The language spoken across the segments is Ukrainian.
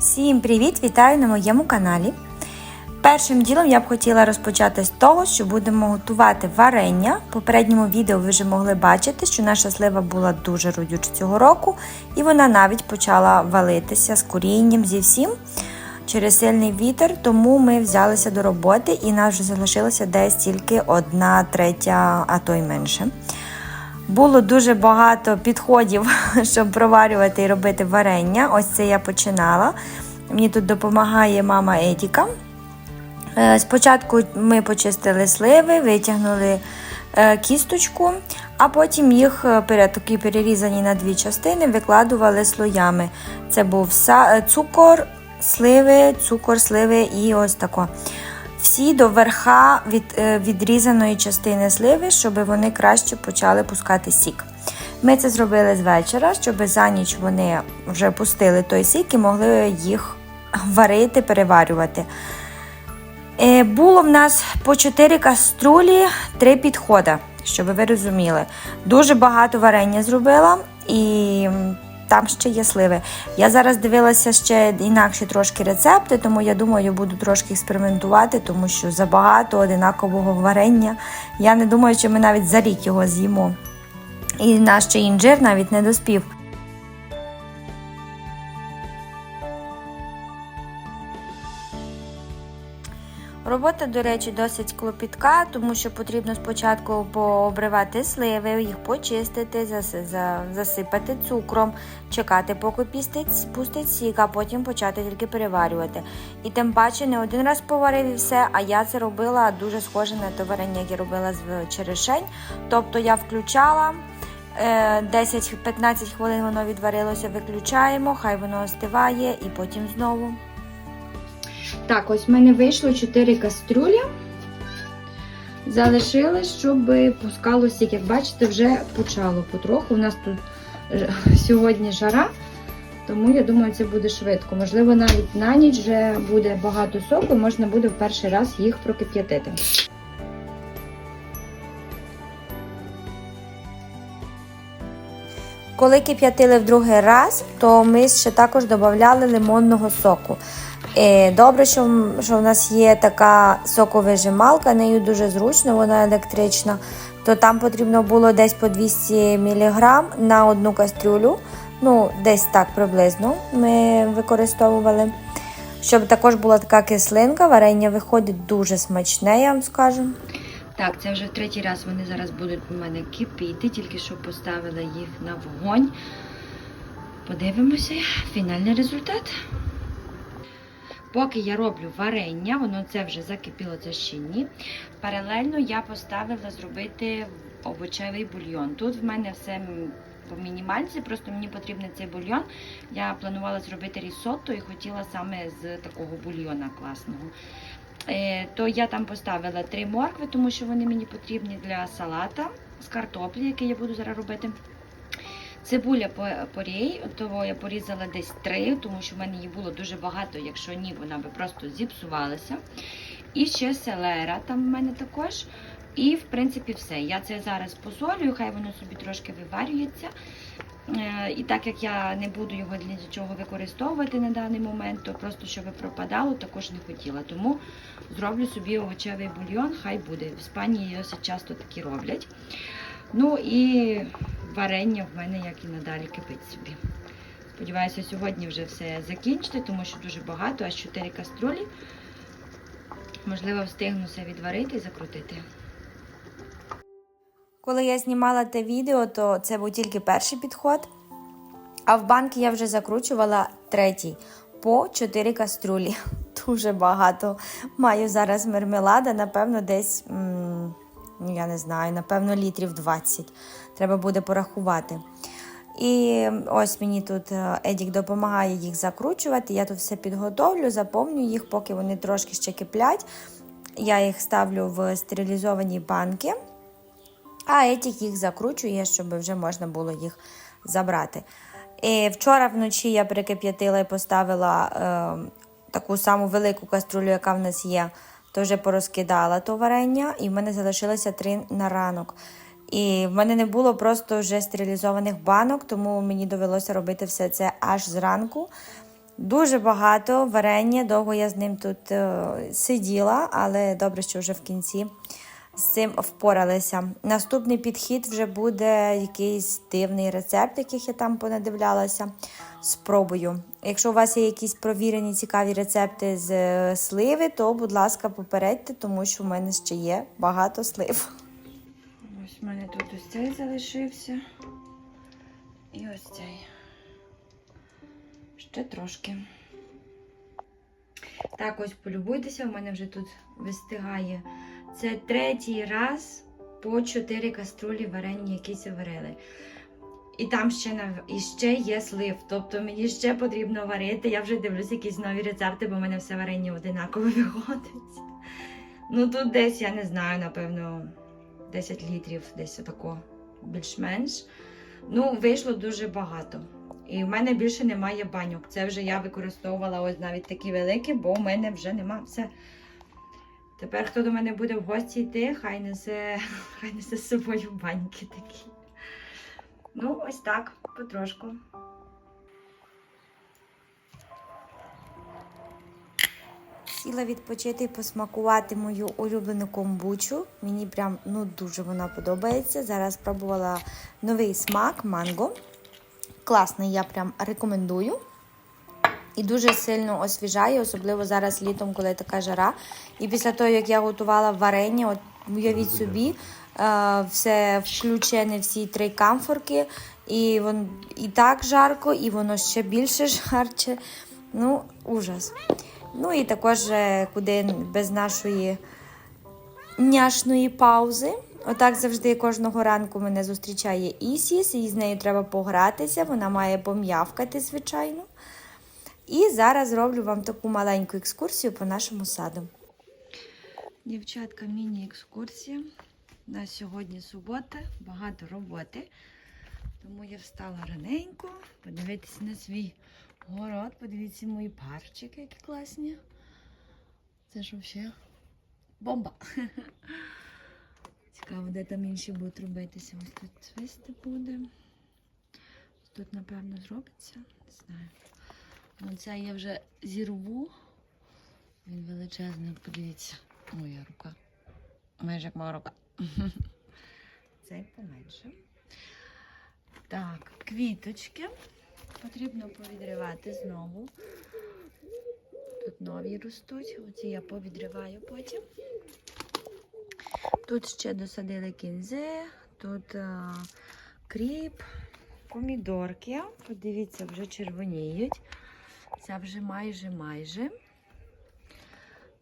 Всім привіт! Вітаю на моєму каналі. Першим ділом я б хотіла розпочати з того, що будемо готувати варення. В попередньому відео ви вже могли бачити, що наша слива була дуже родюча цього року, і вона навіть почала валитися з корінням зі всім через сильний вітер, тому ми взялися до роботи і нас вже залишилося десь тільки одна третя, а то й менше. Було дуже багато підходів, щоб проварювати і робити варення. Ось це я починала. Мені тут допомагає мама Едіка. Е, Спочатку ми почистили сливи, витягнули е, кісточку, а потім їх е, такі перерізані на дві частини, викладували слоями. Це був цукор, сливи, цукор, сливи і ось тако. Всі до верха від, е, відрізаної частини сливи, щоб вони краще почали пускати сік. Ми це зробили з вечора, щоб за ніч вони вже пустили той сік і могли їх варити, переварювати. Е, Було в нас по 4 каструлі, 3 підходи, щоб ви розуміли. Дуже багато варення зробила і там ще є сливи. Я зараз дивилася ще інакші трошки рецепти, тому я думаю, буду трошки експериментувати, тому що забагато одинакового варення. Я не думаю, що ми навіть за рік його з'їмо. І наш ще інжир навіть не доспів. Робота, до речі, досить клопітка, тому що потрібно спочатку пообривати сливи, їх почистити, засипати цукром, чекати, поки пістить, пустить сік, а потім почати тільки переварювати. І тим паче не один раз поварив і все, а я це робила дуже схоже на те варення, яке робила з черешень. Тобто я включала. е, 10-15 хвилин воно відварилося, виключаємо, хай воно остиває і потім знову. Так, ось в мене вийшло 4 кастрюлі. Залишили, щоб пускало сік. Як бачите, вже почало потроху. У нас тут сьогодні жара, тому я думаю, це буде швидко. Можливо, навіть на ніч вже буде багато соку, можна буде в перший раз їх прокип'ятити. Коли кип'ятили в другий раз, то ми ще також додавали лимонного соку. Е, Добре, що, в нас є така соковижималка, нею дуже зручно, вона електрична. То там потрібно було десь по 200 мг на одну кастрюлю. Ну, десь так приблизно ми використовували. Щоб також була така кислинка, варення виходить дуже смачне, я вам скажу. Так, це вже третій раз вони зараз будуть у мене кипіти, тільки що поставила їх на вогонь. Подивимося фінальний результат. Поки я роблю варення, воно це вже закипіло, це ще ні. Паралельно я поставила зробити овочевий бульйон. Тут в мене все по мінімальці, просто мені потрібен цей бульйон. Я планувала зробити рісотто і хотіла саме з такого бульйона класного. Е, то я там поставила три моркви, тому що вони мені потрібні для салата з картоплі, який я буду зараз робити. Цибуля по- порей, того я порізала десь три, тому що в мене її було дуже багато, якщо ні, вона би просто зіпсувалася. І ще селера там в мене також. І, в принципі, все. Я це зараз посолюю, хай воно собі трошки виварюється. Е, І так як я не буду його для нічого використовувати на даний момент, то просто щоб пропадало, також не хотіла. Тому зроблю собі овочевий бульйон, хай буде. В Іспанії досить часто такі роблять. Ну і варення в мене, як і надалі, кипить собі. Сподіваюся, сьогодні вже все закінчити, тому що дуже багато, аж 4 каструлі. Можливо, встигну все відварити і закрутити. Коли я знімала те відео, то це був тільки перший підход. А в банки я вже закручувала третій по 4 каструлі. Дуже багато. Маю зараз мармелада, напевно, десь, ну, я не знаю, напевно, літрів 20. Треба буде порахувати. І ось мені тут е, Едік допомагає їх закручувати. Я тут все підготовлю, заповню їх, поки вони трошки ще киплять. Я їх ставлю в стерилізовані банки. А Етік їх закручує, щоб вже можна було їх забрати. І вчора вночі я прикип'ятила і поставила е, таку саму велику каструлю, яка в нас є, то вже порозкидала то варення, і в мене залишилося три на ранок. І в мене не було просто вже стерилізованих банок, тому мені довелося робити все це аж зранку. Дуже багато варення, довго я з ним тут е, сиділа, але добре, що вже в кінці з цим впоралися. Наступний підхід вже буде якийсь дивний рецепт, яких я там понадивлялася. Спробую. Якщо у вас є якісь провірені цікаві рецепти з е, сливи, то, будь ласка, попередьте, тому що в мене ще є багато слив. Ось в мене тут ось цей залишився. І ось цей. Ще трошки. Так, ось полюбуйтеся, у мене вже тут вистигає. Це третій раз по 4 каструлі варення, які це варили. І там ще і ще є слив. Тобто мені ще потрібно варити. Я вже дивлюся якісь нові рецепти, бо в мене все варення одинаково виходить. Ну тут десь, я не знаю, напевно, 10 літрів, десь отако, більш-менш. Ну, вийшло дуже багато. І в мене більше немає баньок. Це вже я використовувала ось навіть такі великі, бо в мене вже нема все. Тепер, хто до мене буде в гості йти, хай несе, хай несе з собою баньки такі. Ну, ось так, потрошку. Сіла відпочити і посмакувати мою улюблену комбучу. Мені прям ну дуже вона подобається. Зараз пробувала новий смак манго. Класний, я прям рекомендую. І дуже сильно освіжає, особливо зараз літом, коли така жара. І після того, як я готувала варення, от уявіть собі, е, все включене всі три камфорки, і, вон, і так жарко, і воно ще більше жарче. Ну, ужас. Ну і також е, куди без нашої няшної паузи. Отак завжди кожного ранку мене зустрічає Ісіс, і з нею треба погратися, вона має пом'явкати, звичайно. І зараз зроблю вам таку маленьку екскурсію по нашому саду. Дівчатка, міні-екскурсія. У нас сьогодні субота, багато роботи. Тому я встала раненько, подивитися на свій город, подивіться мої парчики, які класні. Це ж взагалі бомба. Цікаво, де там інші будуть робитися. Ось тут цвісти буде. Тут, напевно, зробиться. Не знаю. Ну, це я вже зірву. Він величезний, подивіться. Моя рука. Майже як моя рука. Цей поменше. Так, квіточки. Потрібно повідривати знову. Тут нові ростуть. Оці я повідриваю потім. Тут ще досадили кінзи, тут а, кріп, помідорки. Подивіться, вже червоніють. Ця вже майже майже.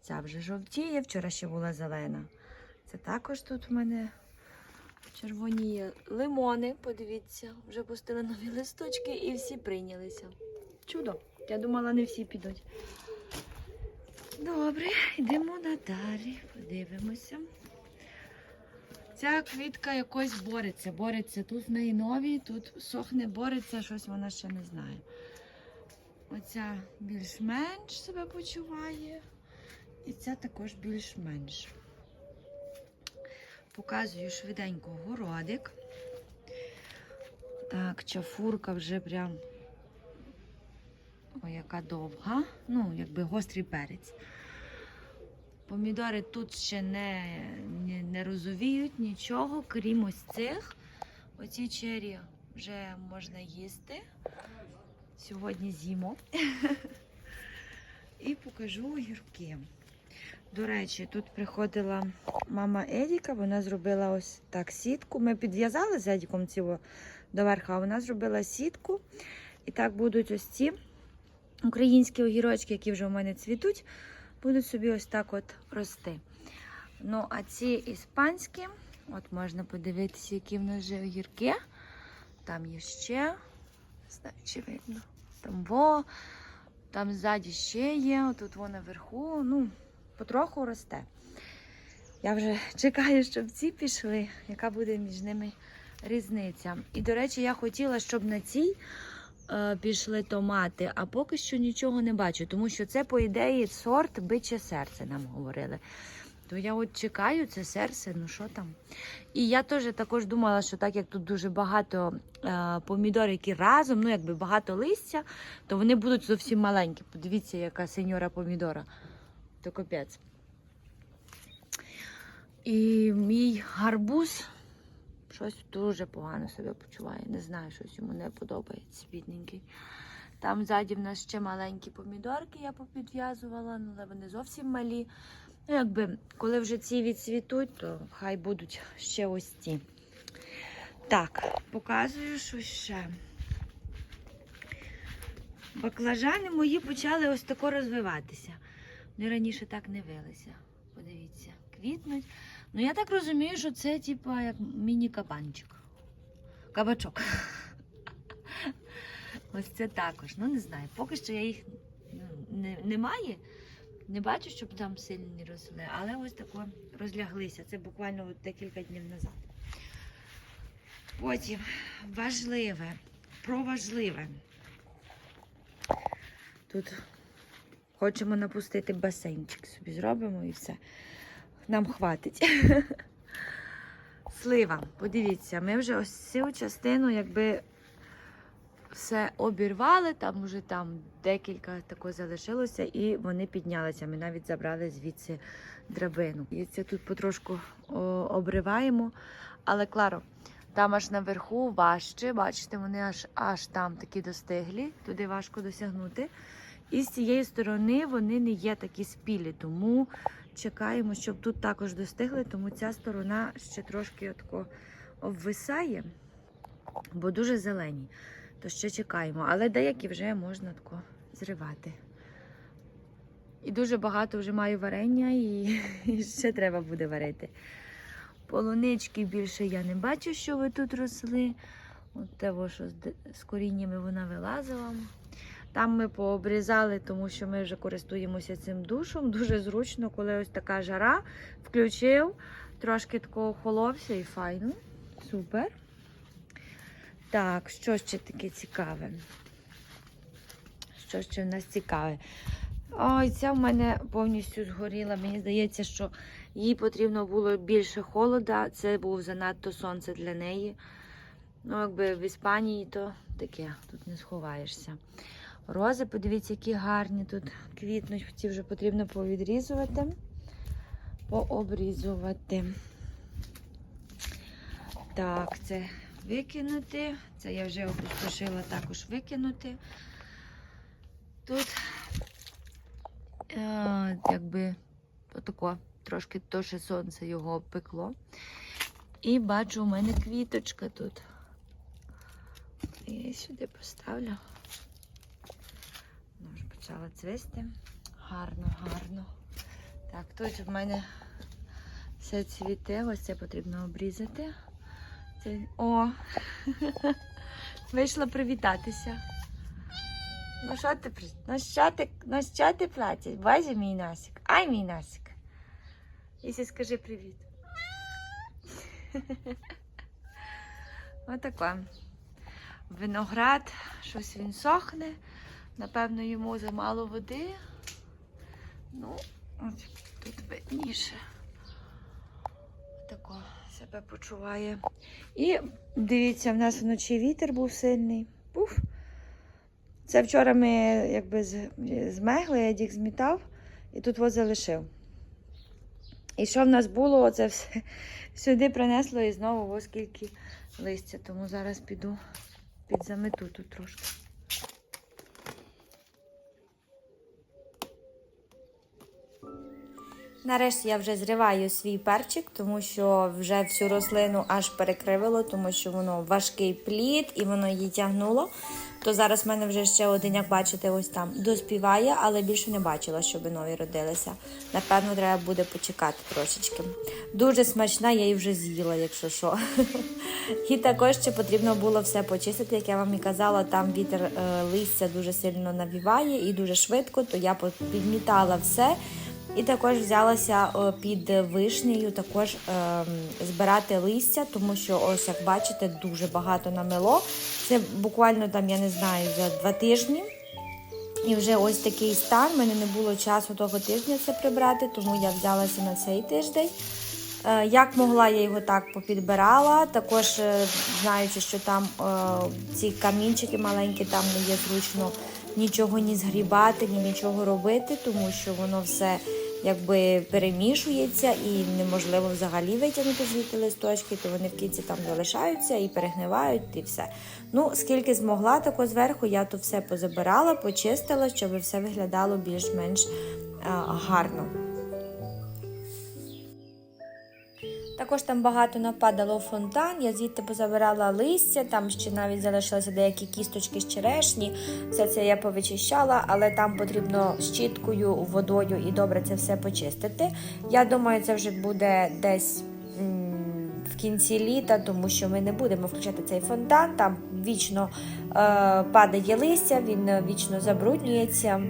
Ця вже жовтіє, вчора ще була зелена. Це також тут в мене червоніє лимони. Подивіться, вже пустили нові листочки і всі прийнялися. Чудо! Я думала, не всі підуть. Добре, йдемо надалі, подивимося. Ця квітка якось бореться, бореться. Тут в неї нові, тут сохне, бореться, щось вона ще не знає. Оця більш-менш себе почуває. І ця також більш-менш. Показую швиденько городик. Так, чафурка вже прям. Ой, яка довга. Ну, якби гострий перець. Помідори тут ще не, не, не розовіють нічого, крім ось цих. Оці чері вже можна їсти. Сьогодні зиму. І покажу огірки. До речі, тут приходила мама Едіка, вона зробила ось так сітку. Ми підв'язали з Едіком цього доверха, а вона зробила сітку. І так будуть ось ці українські огірочки, які вже у мене цвітуть, будуть собі ось так от рости. Ну, а ці іспанські, от можна подивитися, які в нас вже огірки. Там є ще, знаю, видно. Там во, там ззаді ще є, отут воно наверху. Ну, потроху росте. Я вже чекаю, щоб ці пішли, яка буде між ними різниця. І, до речі, я хотіла, щоб на цій е, пішли томати, а поки що нічого не бачу, тому що це, по ідеї, сорт биче серце нам говорили. То я от чекаю це серце, ну що там. І я теж також думала, що так як тут дуже багато е, помідор, які разом, ну якби багато листя, то вони будуть зовсім маленькі. Подивіться, яка сеньора помідора. То капець. І мій гарбуз щось дуже погано себе почуває. Не знаю, щось йому не подобається, бідненький. Там ззаді в нас ще маленькі помідорки я попідв'язувала, ну, але вони зовсім малі. Ну, якби, коли вже ці відцвітуть, то хай будуть ще ось ці. Так, показую, що ще. Баклажани мої почали ось тако розвиватися. Вони раніше так не вилися. Подивіться, квітнуть. Ну, я так розумію, що це типу як міні-кабанчик. Кабачок. Ось це також. Ну, не знаю. Поки що я їх ну, не, немає. Не бачу, щоб там сильні росли, але ось тако розляглися. Це буквально от декілька днів назад. Потім важливе, про важливе. Тут хочемо напустити басейнчик собі зробимо і все. Нам хватить. Слива, подивіться, ми вже ось цю частину, якби все обірвали, там вже там декілька тако залишилося, і вони піднялися. Ми навіть забрали звідси драбину. І це тут потрошку о, обриваємо. Але Кларо, там аж наверху важче, бачите, вони аж аж там такі достиглі, туди важко досягнути. І з цієї сторони вони не є такі спілі, тому чекаємо, щоб тут також достигли, тому ця сторона ще трошки обвисає, бо дуже зелені. То ще чекаємо, але деякі вже можна тако зривати. І дуже багато вже маю варення і, і ще треба буде варити. Полунички більше я не бачу, що ви тут росли. От того, що з, коріннями вона вилазила. Там ми пообрізали, тому що ми вже користуємося цим душом. Дуже зручно, коли ось така жара. Включив, трошки тако охоловся і файно. Супер. Так, що ще таке цікаве? Що ще в нас цікаве? Ой, ця в мене повністю згоріла. Мені здається, що їй потрібно було більше холода. Це був занадто сонце для неї. Ну, якби в Іспанії, то таке, тут не сховаєшся. Рози, подивіться, які гарні тут квітнуть. Ці вже потрібно повідрізувати, пообрізувати. Так, це викинути. Це я вже опустошила також викинути. Тут е, якби отако, трошки то, що сонце його обпекло. І бачу, у мене квіточка тут. Я сюди поставлю. Вона вже почала цвісти. Гарно, гарно. Так, тут в мене все цвіте, ось це потрібно обрізати. Це... О! Вийшла привітатися. Ну що ти ну що ти, ну що ти платиш? Боже мій носик. Ай мій носик. Іси, скажи привіт. Отако. Виноград, щось він сохне. Напевно, йому замало води. Ну, тут видніше. Тако себе почуває. І дивіться, в нас вночі вітер був сильний. Пуф. Це вчора ми якби змегли, Едік змітав і тут ось залишив. І що в нас було, оце все сюди принесло і знову ось скільки листя. Тому зараз піду підзамету тут трошки. Нарешті я вже зриваю свій перчик, тому що вже всю рослину аж перекривило, тому що воно важкий плід і воно її тягнуло. То зараз в мене вже ще один, як бачите, ось там доспіває, але більше не бачила, щоб нові родилися. Напевно, треба буде почекати трошечки. Дуже смачна, я її вже з'їла, якщо що. І також ще потрібно було все почистити, як я вам і казала, там вітер е, листя дуже сильно навіває і дуже швидко, то я підмітала все. І також взялася під вишнею також ем, збирати листя, тому що ось як бачите, дуже багато намело. Це буквально там, я не знаю, за два тижні. І вже ось такий стан. У мене не було часу того тижня це прибрати, тому я взялася на цей тиждень. Е, Як могла, я його так попідбирала. Також е, знаючи, що там е, ці камінчики маленькі, там не є зручно нічого ні згрібати, ні нічого робити, тому що воно все якби перемішується і неможливо взагалі витягнути звідти листочки, то вони в кінці там залишаються і перегнивають, і все. Ну, скільки змогла, тако зверху я то все позабирала, почистила, щоб все виглядало більш-менш е, гарно. Також там багато нападало фонтан, я звідти позабирала листя, там ще навіть залишилися деякі кісточки з черешні. Все це я повичищала, але там потрібно щіткою, водою і добре це все почистити. Я думаю, це вже буде десь в кінці літа, тому що ми не будемо включати цей фонтан. Там вічно е, падає листя, він вічно забруднюється.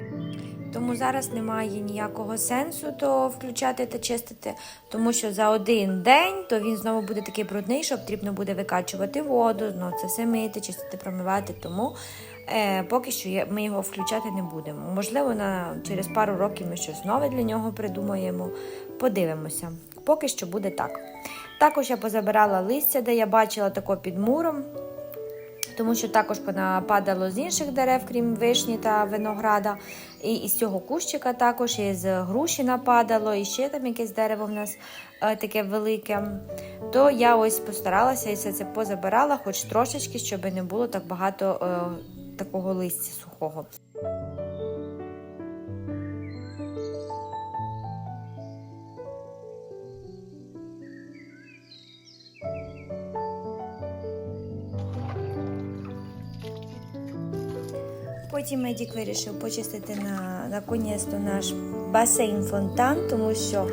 Тому зараз немає ніякого сенсу то включати та чистити, тому що за один день то він знову буде такий брудний, що потрібно буде викачувати воду, знову це все мити, чистити, промивати. Тому е, поки що ми його включати не будемо. Можливо, на через пару років ми щось нове для нього придумаємо. Подивимося. Поки що буде так. Також я позабирала листя, де я бачила тако під муром тому що також понападало з інших дерев, крім вишні та винограда. І із цього кущика також, і з груші нападало, і ще там якесь дерево в нас е, таке велике. То я ось постаралася і все це позабирала, хоч трошечки, щоб не було так багато е, такого листя сухого. Потім Едік вирішив почистити на, наконець-то наш басейн-фонтан, тому що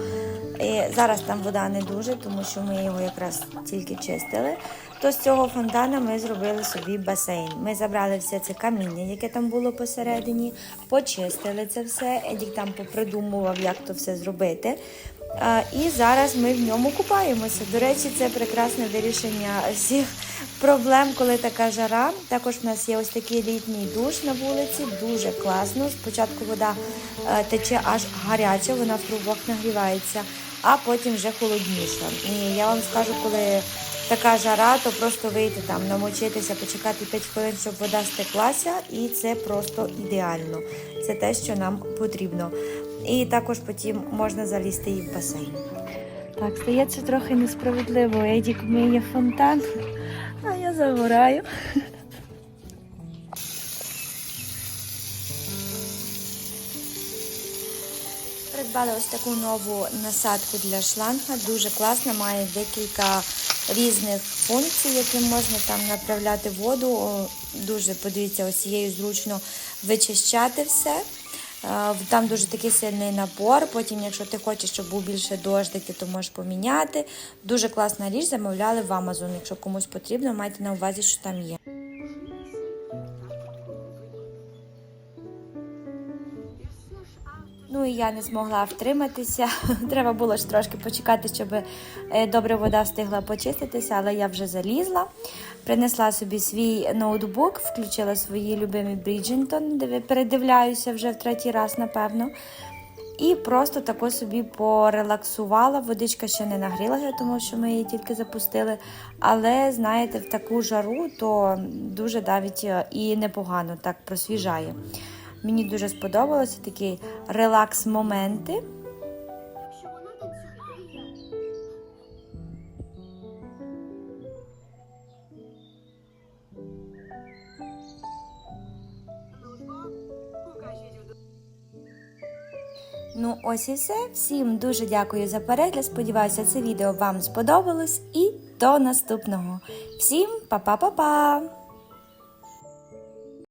е, зараз там вода не дуже, тому що ми його якраз тільки чистили. То з цього фонтана ми зробили собі басейн. Ми забрали все це каміння, яке там було посередині, почистили це все. Едік там попридумував, як то все зробити. І зараз ми в ньому купаємося. До речі, це прекрасне вирішення всіх проблем, коли така жара. Також в нас є ось такий літній душ на вулиці, дуже класно. Спочатку вода е, тече аж гаряча, вона в трубах нагрівається, а потім вже холодніша. І я вам скажу, коли така жара, то просто вийти там, намочитися, почекати 5 хвилин, щоб вода стеклася, і це просто ідеально. Це те, що нам потрібно. І також потім можна залізти і в басейн. Так, стається трохи несправедливо. Едік миє фонтан, загораю. Придбали ось таку нову насадку для шланга. Дуже класна, має декілька різних функцій, яким можна там направляти воду. Дуже подивіться, ось цією зручно вичищати все. Е, Там дуже такий сильний напор. Потім, якщо ти хочеш, щоб був більше дождики, то можеш поміняти. Дуже класна річ, замовляли в Amazon. Якщо комусь потрібно, майте на увазі, що там є. І я не змогла втриматися. Треба було ж трошки почекати, щоб е, добре вода встигла почиститися, але я вже залізла. Принесла собі свій ноутбук, включила свої любимі Bridgerton, де передивляюся вже в третій раз, напевно. І просто тако собі порелаксувала. Водичка ще не нагрілася, тому що ми її тільки запустили. Але, знаєте, в таку жару то дуже навіть е, і непогано так просвіжає. Мені дуже сподобалося такі релакс-моменти. Ну, ось і все. Всім дуже дякую за перегляд. Сподіваюся, це відео вам сподобалось. І до наступного. Всім па-па-па-па!